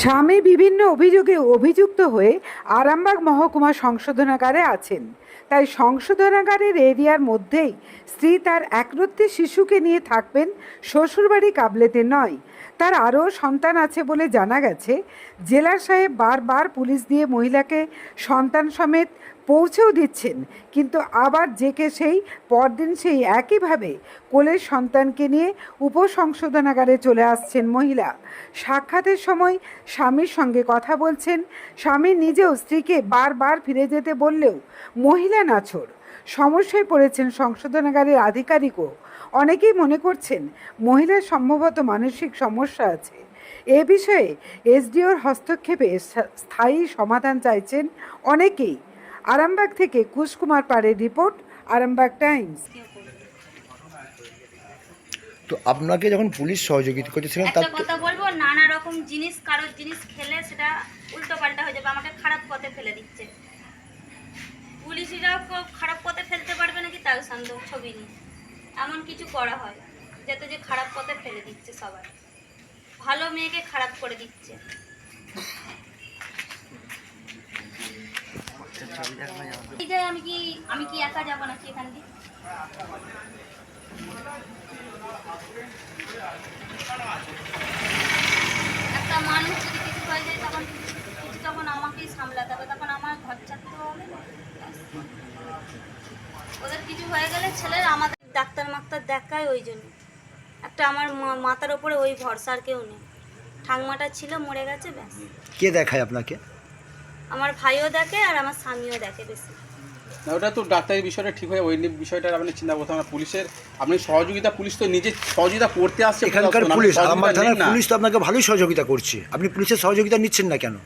স্বামী বিভিন্ন অভিযোগে অভিযুক্ত হয়ে আরামবাগ মহকুমা সংশোধনাগারে আছেন। তাই সংশোধনাগারের এরিয়ার মধ্যেই স্ত্রী তার একরত্তি শিশুকে নিয়ে থাকবেন শ্বশুরবাড়ি কাবলেতে নয়। তার আরও সন্তান আছে বলে জানা গেছে। জেলার সাহেব বারবার পুলিশ দিয়ে মহিলাকে সন্তান সমেত পৌঁছেও দিচ্ছেন, কিন্তু আবার জেকে সেই, পরদিন সেই একইভাবে কোলের সন্তানকে নিয়ে উপসংশোধনাগারে চলে আসছেন মহিলা। সাক্ষাতের সময় স্বামীর সঙ্গে কথা বলছেন। স্বামী নিজেও স্ত্রীকে বারবার ফিরে যেতে বললেও মহিলা নাছর। সমস্যায় পড়েছেন সংশোধনাগারের আধিকারিকও। অনেকেই মনে করছেন মহিলার সম্ভবত মানসিক সমস্যা আছে। এ বিষয়ে এসডিওর হস্তক্ষেপে স্থায়ী- সমাধান চাইছেন অনেকেই। আরামবাগ থেকে কুশকুমার পাড়ের রিপোর্ট আরামবাগ টাইমস। তো আপনাকে যখন পুলিশ সহযোগিতা করতেছিলেন তার একটা কথা বলব নানা রকম জিনিস কারোর জিনিস খেলে সেটা উল্টো পাল্টা হয়ে যাবে আমাকে খারাপ পথে ফেলে দিচ্ছে। পুলিশিরাও কেউ খারাপ পথে ফেলতে পারবে নাকি তার সন্দেহ ছবি নিয়ে। এমন কিছু করা হয়, যাতে যে খারাপ পথে ফেলে দিচ্ছে সবাই। ভালো মেয়েকে খারাপ করে দিচ্ছে। আমি কি আমি কি একা যাব নাকি এখান দিয়ে? একটা মানুষ যদি কিছু হয়ে যায়, তখন কিছু তখন আমাকেই সামলাতে হবে, তখন আমার ঘর ছাড়তে হবে। ওদের কিছু হয়ে গেলে ছেলের আমাদের ডাক্তার মাক্তার দেখায় ওই জন্য। একটা আমার মাথার ওপরে ওই ভরসা আর কেউ নেই। ঠাংমাটা ছিল মরে গেছে ব্যাস। কে দেখায় আপনাকে? আমার ভাইও দেখে আর আমার স্বামীও দেখে বেশি। না ওটা তো ডাক্তারি বিষয়টা ঠিক হয়ে ওই নিয়ে বিষয়টা আপনি চিন্তা করতে না। পুলিশের আপনি সহযোগিতা পুলিশ তো নিজে সহযোগিতা করতে আসছে। এখানকার পুলিশ নিন থানার পুলিশ তো আপনাকে ভালোই সহযোগিতা করছে। আপনি পুলিশের সহযোগিতা নিচ্ছেন না কেন?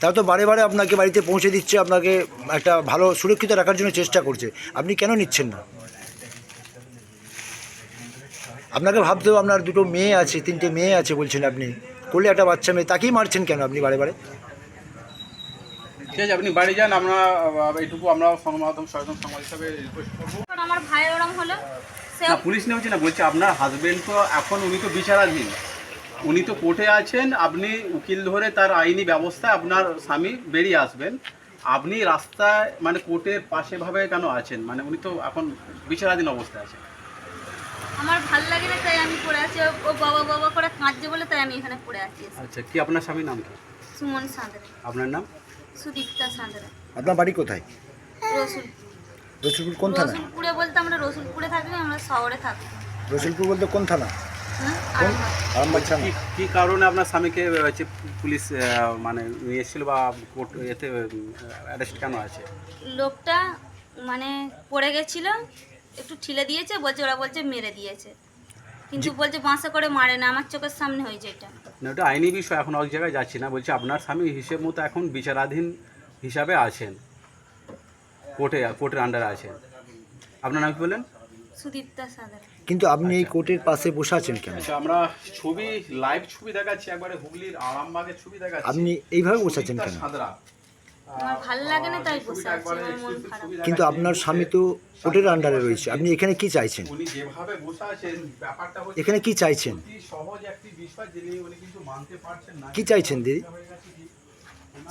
তারা তো বারে বারে আপনাকে বাড়িতে পৌঁছে দিচ্ছে আপনাকে একটা ভালো সুরক্ষিত রাখার জন্য চেষ্টা করছে। আপনি কেন নিচ্ছেন না? আপনাকে ভাবতেও আপনার দুটো মেয়ে আছে তিনটে মেয়ে আছে বলছেন আপনি। করলে একটা বাচ্চা মেয়ে তাকেই মারছেন কেন আপনি বারে বারে? ঠিক আছে আপনি বাড়ি যান আমরা এইটুকু আমরা সংবাদ সচেতন সমাজ হিসাবে রিকোয়েস্ট করব। আমার ভাইয়ের ওরম হলো না পুলিশ নিয়ে হচ্ছে না বলছে আপনার হাজবেন্ড তো এখন উনি তো বিচারাধীন। উনি তো কোর্টে আছেন আপনি উকিল ধরে তার আইনি ব্যবস্থা আপনার স্বামী বেরিয়ে আসবেন। আপনি রাস্তায় মানে কোর্টের পাশে ভাবে কেন আছেন? মানে উনি তো এখন বিচারাধীন অবস্থায় আছেন। আমার ভালো লাগে না তাই আমি পড়ে আছি। ও- বাবা বাবা করে কাঁদছে বলে তাই আমি এখানে পড়ে আছি। আচ্ছা কি আপনার স্বামীর নাম কি? সুমন সাঁতরে। আপনার নাম? সুদীপ্তা সাঁতরে। আপনার বাড়ি কোথায়? রসুল রসুলপুর কোন থানা? রসুলপুরে বলতে আমরা রসুলপুরে থাকি আমরা শহরে থাকি। রসুলপুর বলতে কোন থানা? কি কারণে আপনার স্বামীকে হচ্ছে পুলিশ মানে নিয়ে এসেছিল বা কোর্ট এতে অ্যারেস্ট কেন আছে? লোকটা মানে পড়ে গেছিল একটু ঠিলে দিয়েছে বলছে ওরা বলছে মেরে দিয়েছে। কিন্তু বলছে বাঁশে করে মারে না আমার চোখের সামনে হয়েছে এটা। না ওটা আইনি বিষয় এখন এক জায়গায় যাচ্ছি না। বলছি আপনার স্বামী হিসেব মতো এখন বিচারাধীন হিসাবে আছেন। কোর্টে কোর্টের আন্ডারে আছেন। আপনার নাম কি বললেন? সুদীপ্তা কিন্তু আপনি এই কোর্টের পাশে বসে আছেন কেন? আচ্ছা আমরা ছবি লাইভ ছবি দেখাচ্ছি একবারে হুগলির আরামবাগের ছবি দেখাচ্ছি। আপনি এইভাবে বসে আছেন কেন? সাদরা আমার ভালো লাগে না তাই বসে আছি আমার মন খারাপ। কিন্তু আপনার স্বামী তো কোর্টের আন্ডারে রয়েছে। আপনি এখানে কি চাইছেন? উনি যেভাবে বসে আছেন ব্যাপারটা হচ্ছে এখানে কি চাইছেন? অতি সহজ একটি বিষয় যিনি উনি কিন্তু মানতে পারছেন না কি চাইছেন দিদি?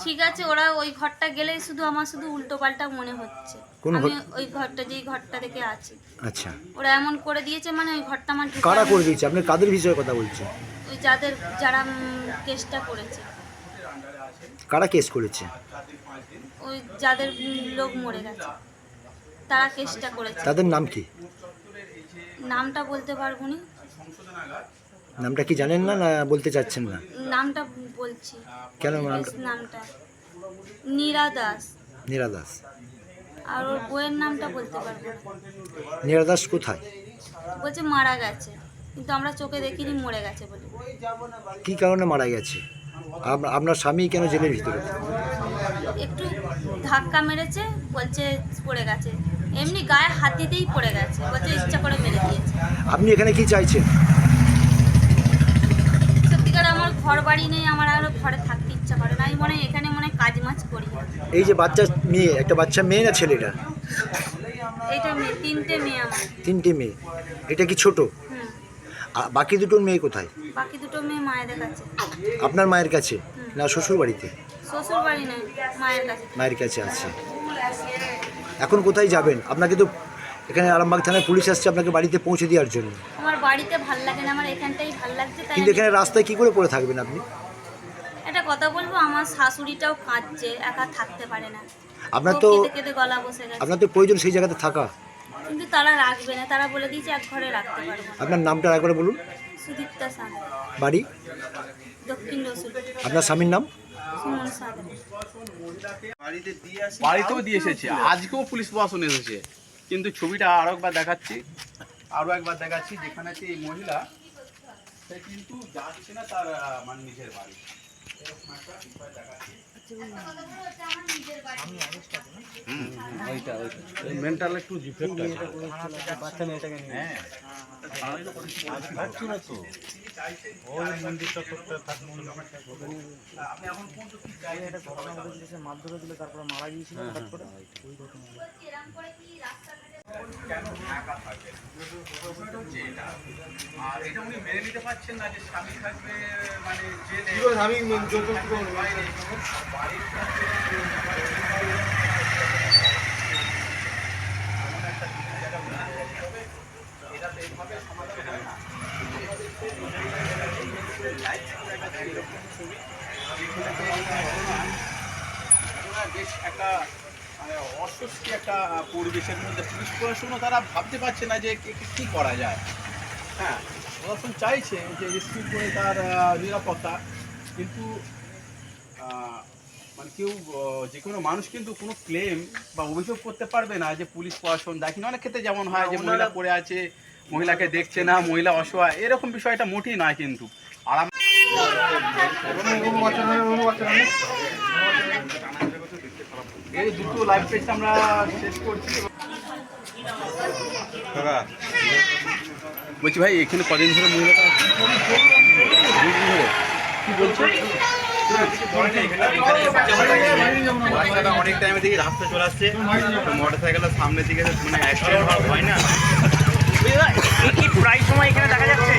ঠিক আছে ওরা ওই ঘরটা গেলেই শুধু আমার শুধু উল্টো পাল্টা মনে হচ্ছে। আমি ওই ঘরটা যেই ঘরটা থেকে আছি। আচ্ছা। ওরা এমন করে দিয়েছে মানে ওই ঘরটা আমার কারা করে দিয়েছে? আপনি কাদের বিষয়ে কথা বলছেন? ওই যাদের যারা কেসটা করেছে। কারা কেস করেছে? ওই যাদের লোক মরে গেছে। তারা কেসটা করেছে। তাদের নাম কি? নামটা বলতে পারব নি? নামটা কি জানেন না না বলতে চাচ্ছেন না? নামটা বলছি। কেন নামটা? নীরা দাস। নীরা দাস। আর ওর বইয়ের নামটা বলতে পারব নীরা দাস কোথায়? বলছে মারা গেছে। কিন্তু আমরা চোখে দেখিনি মরে গেছে বলে। কি কারণে মারা গেছে? আপনার স্বামী কেন জেলের ভিতরে? একটু ধাক্কা মেরেছে বলছে পড়ে গেছে। এমনি গায়ে হাত দিতেই পড়ে গেছে বলছে ইচ্ছা করে মেরে দিয়েছে। আপনি এখানে কি চাইছেন? ঘর বাড়ি নেই আমার আরও ঘরে থাকতে ইচ্ছা করে না। আমি মনে এখানে মনে কাজ মাছ করি। এই যে বাচ্চা মেয়ে একটা বাচ্চা মেয়ে না ছেলেটা? এইটা মেয়ে তিনটে মেয়ে আমার। তিনটে মেয়ে। এটা কি ছোট? হুম। আ- বাকি দুটো মেয়ে কোথায়? বাকি দুটো মেয়ে মায়েদের কাছে। আপনার মায়ের কাছে? না শ্বশুর বাড়িতে শ্বশুর বাড়ি নয় মায়ের কাছে। মায়ের কাছে আছে। এখন কোথায় যাবেন? আপনাকে তো এখানে আরামবাগ থানায় পুলিশ আসছে আপনাকে বাড়িতে পৌঁছে দেওয়ার জন্য। আমার বাড়িতে ভালো লাগে না আমার এখানটাই ভালো লাগছে তাই কিন্তু এখানে রাস্তায় কি করে পড়ে থাকবেন আপনি? একটা কথা বলব আমার শাশুড়িটাও কাঁদছে একা থাকতে পারে না। আপনার তো কেঁদে কেঁদে গলা বসে গেছে। আপনার তো প্রয়োজন সেই জায়গাতে থাকা। কিন্তু তারা রাখবে না তারা বলে দিয়েছে এক ঘরে রাখতে পারব। না। আপনার নামটা আর একবার বলুন। সুদীপ্তা সাঁতরা। বাড়ি? দক্ষিণ রসুল। আপনার স্বামীর নাম? সুমন সাঁতরা। বাড়িতেও দিয়ে এসেছে। আজকেও পুলিশ প্রশাসন এসেছে। কিন্তু ছবিটা আরও একবার দেখাচ্ছি। আরও একবার দেখাচ্ছি যেখানে আছে এই মহিলা সে কিন্তু যাচ্ছে না তার মানে নিজের বাড়ি। এরকম একটু বিষয় বাচ্চা মেয়েটাকে একটু ডিফেক্ট আছে হ্যাঁ আপনি এখন কোন কি চাইছেন কেন একা থাকে হচ্ছে এটা। আর এটা উনি মেনে নিতে পারছেন না যে স্বামী থাকবে মানে জেলে আমি বাড়ির কাছে এমন একটা জায়গা উন্নতি করতে হবে, এটা তো এইভাবে সমাধান হয় না। অস্বস্তি একটা পরিবেশের মধ্যে পুলিশ প্রশাসনও তারা ভাবতে পারছে না যে করা যায় হ্যাঁ প্রশাসন চাইছে যে করে তার নিরাপত্তা কিন্তু মানে কেউ যে কোনো মানুষ কিন্তু কোনো ক্লেম বা অভিযোগ করতে পারবে না যে পুলিশ প্রশাসন দেখেন অনেক ক্ষেত্রে যেমন হয় যে মহিলা পড়ে আছে মহিলাকে দেখছে না মহিলা অসহায় এরকম বিষয়টা মোটেই নয় কিন্তু। আরাম এই দুটো লাইভ পেজ আমরা শেষ করছি। বলছি ভাই এখানে কদিন ধরে মহিলাটা কি বলছো? অনেক টাইমে দেখি রাস্তা চলে আসছে। মোটর সাইকেলের সামনের দিকে মানে অ্যাক্সিডেন্ট হয় না? কি প্রায় সময় এখানে দেখা যাচ্ছে?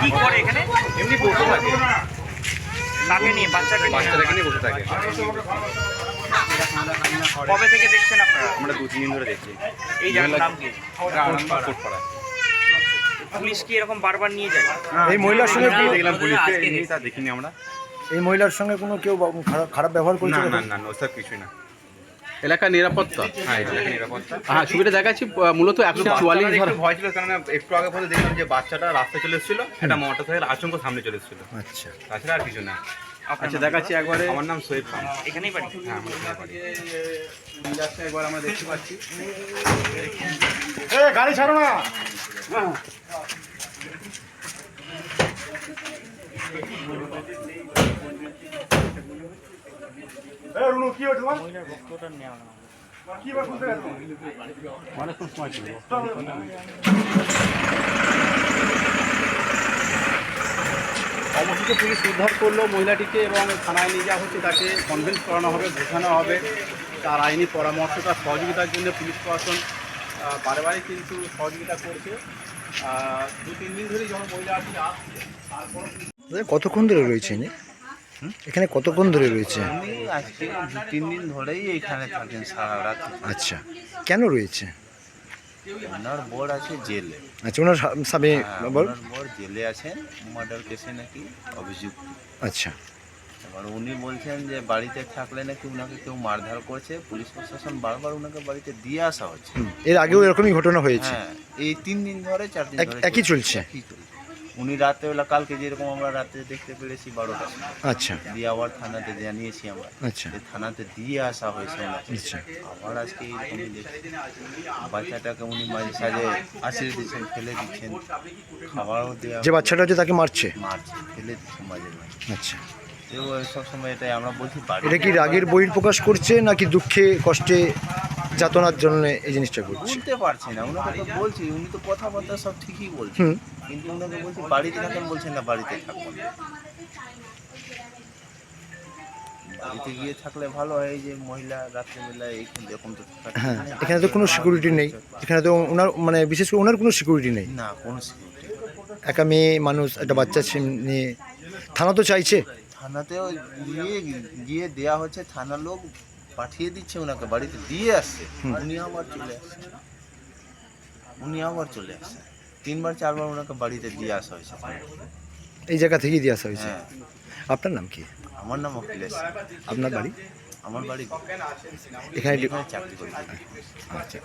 কি করে এখানে? এমনি বসে থাকে। কাকে নিয়ে? বাচ্চাকে বাচ্চাটাকে নিয়ে বসে থাকে। কবে থেকে দেখছেন আপনারা? আমরা দু তিন দিন ধরে দেখছি। এই জায়গার নাম কি? কোটপাড়া পুলিশ কি এরকম বারবার নিয়ে যায়? এই মহিলার সঙ্গে দেখলাম পুলিশকে এমনি তা দেখিনি আমরা। এই মহিলার সঙ্গে কোনো কেউ খারাপ খারাপ ব্যবহার করছে না না না না ওসব কিছুই না। এলাকার নিরাপত্তা? হ্যাঁ এটা নিরাপত্তা। হ্যাঁ ছবিটা দেখাচ্ছি মূলত একশো চুয়াল্লিশ ধর ভয় ছিল কারণ একটু আগে পর্যন্ত দেখলাম যে বাচ্চাটা রাস্তায় চলে এসেছিল একটা মোটর সাইকেল আচমকা সামনে চলে এসেছিল। আচ্ছা। তাছাড়া আর কিছু না। আচ্ছা দেখাচ্ছি একবারে। আমার নাম সৈয়দ খান। এখানেই বাড়ি। হ্যাঁ আমার বাড়ি। যাচ্ছে একবার আমরা দেখতে পাচ্ছি অবশেষে পুলিশ উদ্ধার করল মহিলাটিকে এবং থানায় নিয়ে যাওয়া হচ্ছে। তাকে কনভিন্স করানো হবে বোঝানো হবে। তার আইনি পরামর্শ তার সহযোগিতার জন্য পুলিশ প্রশাসন বারে বারে কিন্তু সহযোগিতা করছে। দু তিন দিন ধরেই যখন মহিলাটি আসছে তারপর কতক্ষণ ধরে রয়েছে? এখানে কতক্ষণ ধরে রয়েছে? আজকে দু তিন দিন ধরেই এইখানে থাকেন সারা রাত। আচ্ছা। কেন রয়েছে? ওনার বোর্ড আছে জেলে। আচ্ছা ওনার স্বা- স্বামী হ্যাঁ, বল ওনার বোর্ড জেলে আছেন মার্ডার কেসে নাকি অভিযুক্ত। আচ্ছা। এবার উনি বলছেন যে বাড়িতে থাকলে নাকি উনাকে কেউ মারধর করছে পুলিশ প্রশাসন বারবার উনাকে বাড়িতে দিয়ে আসা হচ্ছে। এর আগেও এরকমই ঘটনা হয়েছে। হ্যাঁ এই তিন দিন ধরে চার দিন ধরে একই চলছে? একই চলছে। উনি রাত্রেবেলা কালকে যেরকম আমরা রাত্রে দেখতে পেরেছি বারোটা আচ্ছা। দিয়ে আবার থানাতে জানিয়েছি আমরা আচ্ছা। থানাতে দিয়ে আসা হয়েছে আচ্ছা। আবার আজকে এইরকমই দেখছি। বাচ্চাটাকে উনি মাঝে সাজে আশ্রিয়ে দিচ্ছেন ফেলে দিচ্ছেন। খাবারও দেওয়া যে বাচ্চাটা হচ্ছে তাকে মারছে? মারছে ফেলে দিচ্ছে মাঝে মাঝে। আচ্ছা। তো সব সময় এটাই আমরা বলছি এটা কি রাগের বহির প্রকাশ করছে নাকি দুঃখে কষ্টে যাতনার জন্য এই জিনিসটা করছে পারছি না ওনাকে তো বলছি উনি তো কথাবার্তা সব ঠিকই বলছেন। কিন্তু ওনাকে বলছি বাড়িতে থাকেন বলছেন না বাড়িতে থাকব না বাড়িতে গিয়ে থাকলে ভালো হয় যে মহিলা রাত্রেবেলা এইখানে এরকম তো হ্যাঁ এখানে তো কোনো সিকিউরিটি নেই। এখানে তো ওনার মানে বিশেষ করে ওনার কোনো সিকিউরিটি নেই। না কোনো সিকিউরিটি একা মেয়ে মানুষ একটা বাচ্চা নিয়ে থানা তো চাইছে? থানাতেও গিয়ে গিয়ে দেয়া হচ্ছে থানার লোক পাঠিয়ে দিচ্ছে ওনাকে বাড়িতে দিয়ে আসছে। উনি আবার চলে আসছে। উনি আবার চলে আসছে। তিনবার চারবার ওনাকে বাড়িতে দিয়ে আসা হয়েছে। এই জায়গা থেকেই দিয়ে আসা হয়েছে? হ্যাঁ। আপনার নাম কি? আমার নাম অখিলেশ। আপনার বাড়ি? আমার বাড়ি এখানে চাকরি করি। আচ্ছা।